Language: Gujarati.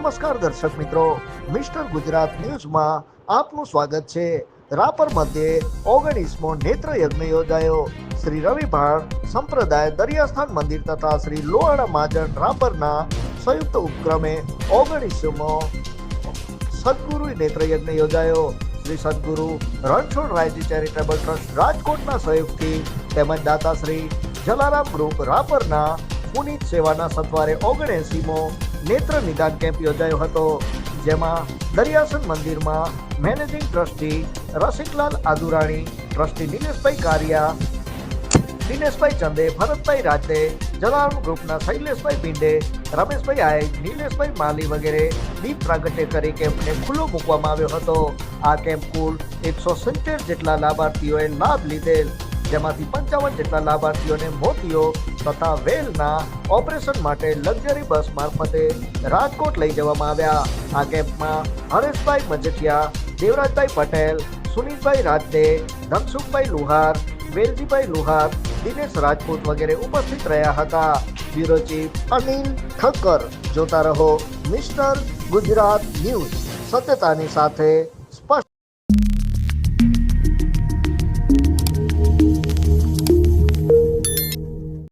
નમસ્કાર દર્શક મિત્રો, મિસ્ટર ગુજરાત ન્યૂઝમાં આપનું સ્વાગત છે. રાપર મધ્યે ઓગણીસમો નેત્ર યજ્ઞ યોજાયો. શ્રી રવિભાણ સંપ્રદાય દરિયાસ્થાન મંદિર તથા શ્રી લોહાણા મહાજન રાપરના સંયુક્ત ઉપક્રમે ઓગણીસમો સદગુરુ નેત્ર યજ્ઞ યોજાયો. શ્રી સદગુરુ રણછોડ રાયજી ચેરિટેબલ ટ્રસ્ટ રાજકોટના સહયોગથી તેમજ દાતાશ્રી જલારામ ગ્રુપ રાપરના પુનિત સેવાના સત્વારે ઓગણએસીમો નેત્ર નિદાન કેમ્પ યોજાયો હતો, જેમાં દરિયાસન મંદિરમાં managing trustee Rasiklal Aadurani, trustee Nileshbhai Kariya, Dineshbhai Chande, Bharatbhai રાતે જલારામ ગ્રુપના શૈલેષભાઈ પિંડે રમેશભાઈ આય, નિલેશભાઈ માલી વગેરે દીપ પ્રાગટ્ય કરી કેમ્પને ખુલ્લો મૂકવામાં આવ્યો હતો. આ કેમ્પ કુલ એકસો સિત્તેર જેટલા લાભાર્થીઓએ લાભ લીધેલ જેમાંથી પંચાવન જેટલા લાભાર્થીઓને મોતીઓ તથા વેલના ઓપરેશન માટે લક્ઝરી બસ મારફતે રાજકોટ લઈ જવામાં આવ્યા. આ કેમ્પમાં હરેશભાઈ મજકિયા દેવરાજભાઈ પટેલ, સુનીલભાઈ રાજદે, ધનસુખભાઈ લુહાર, વેલજીભાઈ લુહાર, દિનેશ રાજપૂત વગેરે ઉપસ્થિત રહ્યા હતા. બ્યુરો ચીફ અનિલ ઠક્કર જોતા રહો મિસ્ટર ગુજરાત ન્યૂઝ. સત્યતાની સાથે